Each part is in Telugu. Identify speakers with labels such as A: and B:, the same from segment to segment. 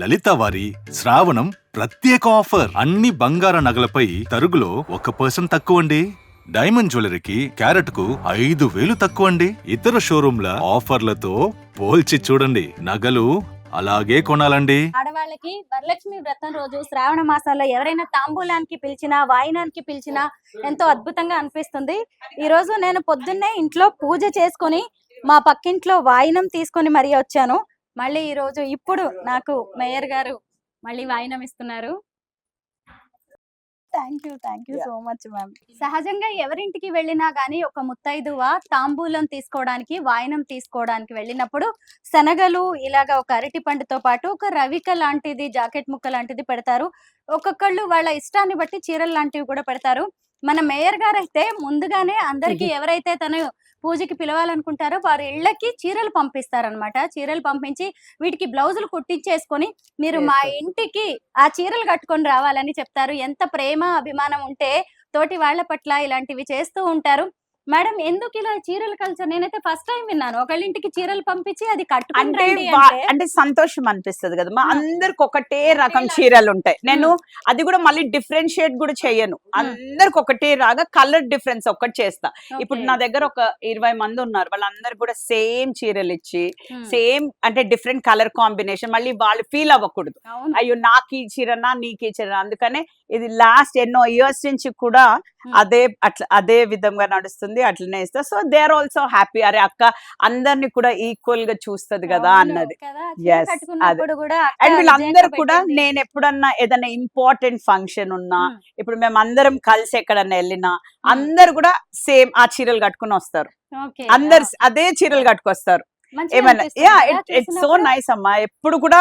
A: లలిత వారి శ్రావణం ప్రత్యేక ఆఫర్. అన్ని బంగార నగలపై తరుగులో ఒక పర్సెంట్ తక్కువండి. డైమండ్ జ్యువెలరీకి క్యారెట్కు ఐదు వేలు తక్కువ అండి ఇతర షోరూంల ఆఫర్లతో పోల్చి చూడండి. నగలు అలాగే కొనాలండి.
B: ఆడవాళ్ళకి వరలక్ష్మి వ్రతం రోజు శ్రావణ మాసాల్లో ఎవరైనా తాంబూలానికి పిలిచినా వాయినానికి పిలిచినా ఎంతో అద్భుతంగా అనిపిస్తుంది. ఈ రోజు నేను పొద్దున్నే ఇంట్లో పూజ చేసుకొని మా పక్కింట్లో వాయినం తీసుకొని మరీ వచ్చాను. మళ్ళీ ఈ రోజు ఇప్పుడు నాకు మేయర్ గారు మళ్ళీ వాయినం ఇస్తున్నారు. Thank you thank you. So much ma'am సహజంగా ఎవరింటికి వెళ్ళినా గానీ ఒక ముత్తైదువ తాంబూలం తీసుకోవడానికి వాయినం తీసుకోవడానికి వెళ్ళినప్పుడు శనగలు ఇలాగ ఒక అరటి పండుతో పాటు ఒక రవిక లాంటిది జాకెట్ ముక్క లాంటిది పెడతారు. ఒక్కొక్కళ్ళు వాళ్ళ ఇష్టాన్ని బట్టి చీరలు లాంటివి కూడా పెడతారు. మన మేయర్ గారు అయితే ముందుగానే అందరికి ఎవరైతే తను పూజకి పిలవాలనుకుంటారో వారి ఇళ్ళకి చీరలు పంపిస్తారనమాట చీరలు పంపించి వీటికి బ్లౌజులు కుట్టించేసుకొని మీరు మా. ఇంటికి ఆ చీరలు కట్టుకొని రావాలని చెప్తారు. ఎంత ప్రేమ అభిమానం ఉంటే తోటి వాళ్ళ పట్ల ఇలాంటివి చేస్తూ ఉంటారు. మేడం ఎందుకు ఇలా చీరలు కల్చర్ నేనైతే ఫస్ట్ టైం విన్నాను. ఒకళ్ళ ఇంటికి చీరలు పంపించి అది
C: అంటే
B: అంటే
C: సంతోషం అనిపిస్తది కదా మా. అందరికి ఒకటే రకం. చీరలు ఉంటాయి. నేను అది కూడా మళ్ళీ డిఫరెన్షియేట్ కూడా చెయ్యను అందరికి ఒకటే రాగా కలర్ డిఫరెన్స్ ఒక్కటి చేస్తా. ఇప్పుడు. నా దగ్గర ఒక ఇరవై మంది ఉన్నారు. వాళ్ళందరు కూడా సేమ్ చీరలు ఇచ్చి. సేమ్ అంటే డిఫరెంట్ కలర్ కాంబినేషన్ మళ్ళీ వాళ్ళు ఫీల్ అవ్వకూడదు. అయ్యో నాకు ఈ చీరనా నీకు ఈ చీరనా? అందుకనే ఇది లాస్ట్ ఎన్నో ఇయర్స్ నుంచి కూడా
B: Hmm.
C: అదే అట్లా అదే విధంగా నడుస్తుంది అట్లనే ఇస్తా. So they are also happy అరే అక్క అందరిని కూడా ఈక్వల్గా చూస్తది కదా అన్నది. అండ్ వీళ్ళందరూ కూడా. నేను ఎప్పుడన్నా ఏదైనా ఇంపార్టెంట్ ఫంక్షన్ ఉన్నా
B: Hmm.
C: ఇప్పుడు మేము అందరం కలిసి ఎక్కడన్నా వెళ్ళినా అందరు కూడా సేమ్ ఆ చీరలు కట్టుకుని వస్తారు. అందరు అదే చీరలు కట్టుకొస్తారు. ఏమన్నా యా ఇట్స్ సో? నైస్ అమ్మా ఎప్పుడు కూడా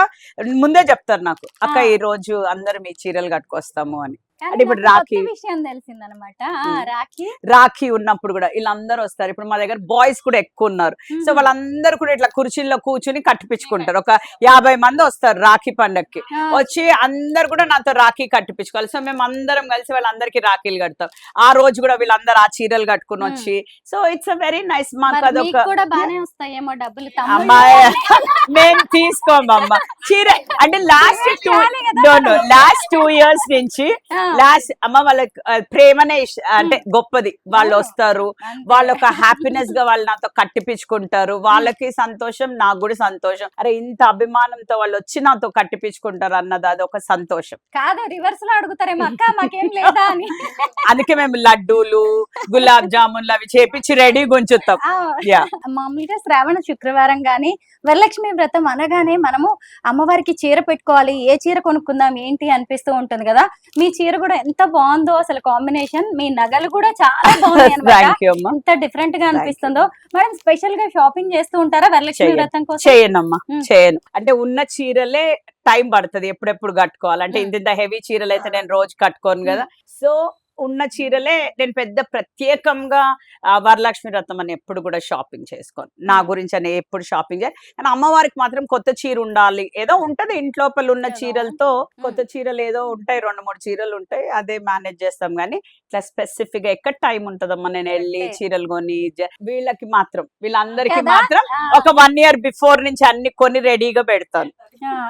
C: ముందే చెప్తారు నాకు అక్క. ఈ రోజు అందరం ఈ చీరలు కట్టుకొస్తాము అని అంటే ఇప్పుడు రాఖీ.
B: విషయం తెలిసిందనమాట.
C: Hmm.
B: రాఖీ.
C: రాఖీ ఉన్నప్పుడు కూడా వీళ్ళందరూ వస్తారు. ఇప్పుడు మా దగ్గర బాయ్స్ కూడా ఎక్కువ ఉన్నారు. సో. వాళ్ళందరూ కూడా ఇట్లా కుర్చీల్లో కూర్చుని కట్టిపించుకుంటారు ఒక యాభై మంది వస్తారు రాఖీ పండక్కి.
B: ఆ,
C: వచ్చి అందరు కూడా నాతో రాఖీ కట్టిపించుకోవాలి సో మేము అందరం కలిసి వాళ్ళందరికీ రాఖీలు కడతాం. ఆ రోజు కూడా వీళ్ళందరూ ఆ చీరలు కట్టుకుని. వచ్చి. So it's a very nice మాకు అదొక
B: మీకు కూడా బానే వస్తాయేమో డబ్బులు. తమ్ముళ్ళు
C: అమ్మాయి మేము తీసుకోమమ్మ చీర అంటే last two last two years నుంచి లాస్ట్ అమ్మ వాళ్ళకి ప్రేమనే అంటే గొప్పది. వాళ్ళు. వస్తారు. వాళ్ళ ఒక హ్యాపీనెస్గా వాళ్ళు నాతో కట్టిపించుకుంటారు వాళ్ళకి సంతోషం నాకు కూడా సంతోషం. అరే ఇంత అభిమానంతో వాళ్ళు వచ్చి నాతో కట్టిపించుకుంటారు అన్నది అదొక సంతోషం.
B: కాదు రివర్స్లో అడుగుతారేమో అక్క మాకేం లేదా అని.
C: అందుకే మేము లడ్డూలు గులాబ్ జామున్లు అవి చేపించి రెడీ గుంచుతాం
B: మామూలుగా శ్రావణ శుక్రవారం గాని వరలక్ష్మి వ్రతం అనగానే మనము అమ్మవారికి చీర పెట్టుకోవాలి. ఏ చీర కొనుక్కుందాం ఏంటి అనిపిస్తూ ఉంటుంది కదా? మీ చీర కూడా ఎంత బాగుందో అసలు కాంబినేషన్. మీ నగలు కూడా చాలా బాగున్నాయి అనమాట ఎంత
C: డిఫరెంట్గా.
B: అనిపిస్తుందో. మేడం స్పెషల్గా షాపింగ్ చేస్తూ ఉంటారా వరలక్ష్మి. వ్రతం కోసం?
C: చేయనమ్మా
B: మ్మ్.
C: చేయను. అంటే ఉన్న చీరలే టైం పడుతుంది ఎప్పుడెప్పుడు కట్టుకోవాలి. అంటే ఇంత హెవీ చీరలు అయితే నేను రోజు కట్టుకోను కదా. సో ఉన్న చీరలే నేను పెద్ద ప్రత్యేకంగా వరలక్ష్మి వ్రతం అని ఎప్పుడు కూడా షాపింగ్ చేసుకోను నా. గురించి అని ఎప్పుడు షాపింగ్ చేయాలి కానీ అమ్మవారికి మాత్రం కొత్త చీర ఉండాలి ఏదో ఉంటది ఇంట్లోపల ఉన్న. చీరలతో కొత్త చీరలు ఏదో ఉంటాయి రెండు మూడు చీరలు ఉంటాయి అదే మేనేజ్ చేస్తాం కానీ ఇట్లా స్పెసిఫిక్గా ఎక్కడ టైం ఉంటదమ్మా నేను వెళ్ళి. చీరలు కొని వీళ్ళకి మాత్రం వీళ్ళందరికీ? మాత్రం ఒక వన్ ఇయర్ బిఫోర్ నుంచి అన్ని కొని రెడీగా పెడతాను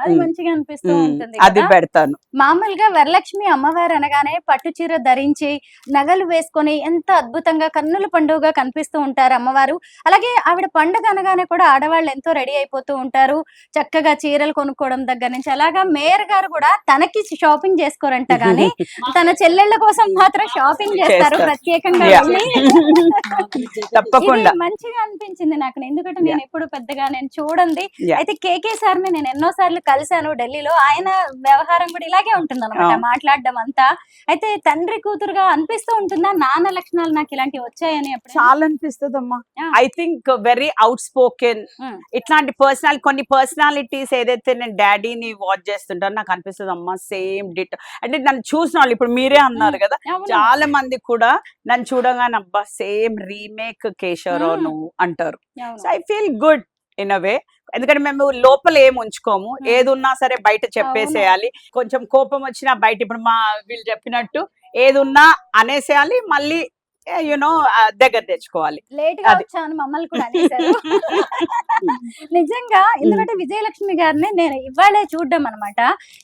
B: అది. మంచిగా అనిపిస్తూ. ఉంటుంది
C: అది పెడతాను.
B: మామూలుగా వరలక్ష్మి అమ్మవారు అనగానే పట్టు చీర ధరించి నగలు వేసుకొని ఎంత అద్భుతంగా కన్నుల పండుగగా కనిపిస్తూ ఉంటారు అమ్మవారు. అలాగే ఆవిడ పండుగ అనగానే కూడా ఆడవాళ్ళు ఎంతో రెడీ అయిపోతూ ఉంటారు. చక్కగా చీరలు కొనుక్కోవడం దగ్గర నుంచి. అలాగా మేయర్ గారు కూడా తనకి షాపింగ్ చేసుకోరంట గానీ తన చెల్లెళ్ళ కోసం మాత్రం షాపింగ్ చేస్తారు. ప్రత్యేకంగా
C: తప్పకుండా.
B: మంచిగా అనిపించింది నాకు. ఎందుకంటే నేను ఎప్పుడు పెద్దగా నేను చూడండి. అయితే కేకే సార్ని నేను ఎన్నో సార్లు కలిశాను ఢిల్లీలో ఆయన వ్యవహారం కూడా ఇలాగే ఉంటుంది అనమాట. మాట్లాడడం అంతా అయితే తండ్రి కూతురుగా అనిపిస్తూ ఉంటుందా నాన్న లక్షణాలు నాకు ఇలాంటివి వచ్చాయని?
C: చాలా అనిపిస్తుంది అమ్మా. I think very outspoken. ఇట్లాంటి పర్సనల్ కొన్ని పర్సనాలిటీస్ ఏదైతే నేను డాడీని వాచ్ చేస్తుంటాను నాకు అనిపిస్తుంది అమ్మా సేమ్ డిట్ అంటే నన్ను చూసిన వాళ్ళు ఇప్పుడు మీరే అన్నారు కదా. చాలా మంది కూడా నన్ను చూడగానే అబ్బా సేమ్ రీమేక్ కేశవరావు. నువ్వు అంటారు. So I feel good in a way ఎందుకంటే మేము లోపల ఏం ఉంచుకోము. ఏది ఉన్నా సరే బయట చెప్పేసేయాలి. కొంచెం కోపం వచ్చినా బయట ఇప్పుడు మా వీళ్ళు చెప్పినట్టు ఏది ఉన్నా అనేసేయాలి. మళ్ళీ యునో దగ్గర తెచ్చుకోవాలి. లేట్గా.
B: వచ్చాను మమ్మల్ని కూడా అనేసారు నిజంగా ఎందుకంటే విజయలక్ష్మి గారిని నేను ఇవాళే చూడడం అనమాట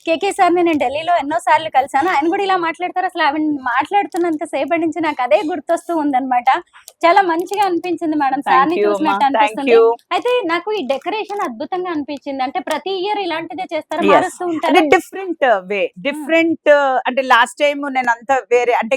B: కేకే సార్ నేను ఢిల్లీలో ఎన్నో సార్లు కలిసాను ఆయన కూడా ఇలా మాట్లాడతారు. అసలు ఆవిడ మాట్లాడుతున్నంత సేపటి నుంచి నాకు అదే గుర్తొస్తూ ఉందన్నమాట. చాలా మంచిగా అనిపించింది మేడం సార్ థ్యాంక్ని
C: యూ
B: చూసినట్టు అనిపిస్తుంది. అయితే నాకు ఈ డెకరేషన్ అద్భుతంగా అనిపించింది. అంటే ప్రతి ఇయర్ ఇలాంటిదే చేస్తారు. మారుస్తూ ఉంటారు.
C: డిఫరెంట్ వే డిఫరెంట్ అంటే లాస్ట్ టైం నేను అంతా వేరే అంటే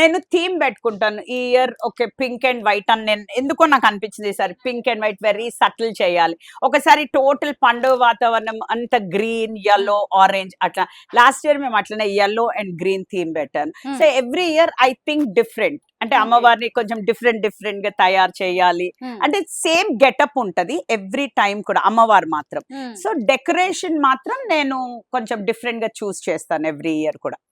C: నేను థీమ్ పెట్టుకుంటాను. ఈ year okay pink and white అని నేను ఎందుకో నాకు అనిపించింది ఈసారి pink and white very subtle చేయాలి. ఒకసారి టోటల్ పండుగ వాతావరణం అంత గ్రీన్ yellow ఆరెంజ్ అట్లా. లాస్ట్ ఇయర్ మేము అట్లనే yellow అండ్ గ్రీన్ థీమ్ పెట్టాను.
B: Hmm.
C: So every year I think different. అంటే
B: Okay.
C: అమ్మవారిని కొంచెం డిఫరెంట్ డిఫరెంట్గా తయారు చేయాలి.
B: ఉమ్,
C: అంటే సేమ్ గెటప్ ఉంటది ఎవ్రీ టైం కూడా అమ్మవారు మాత్రం. సో డెకరేషన్ మాత్రం నేను కొంచెం డిఫరెంట్గా చూస్ చేస్తాను ఎవ్రీ ఇయర్ కూడా.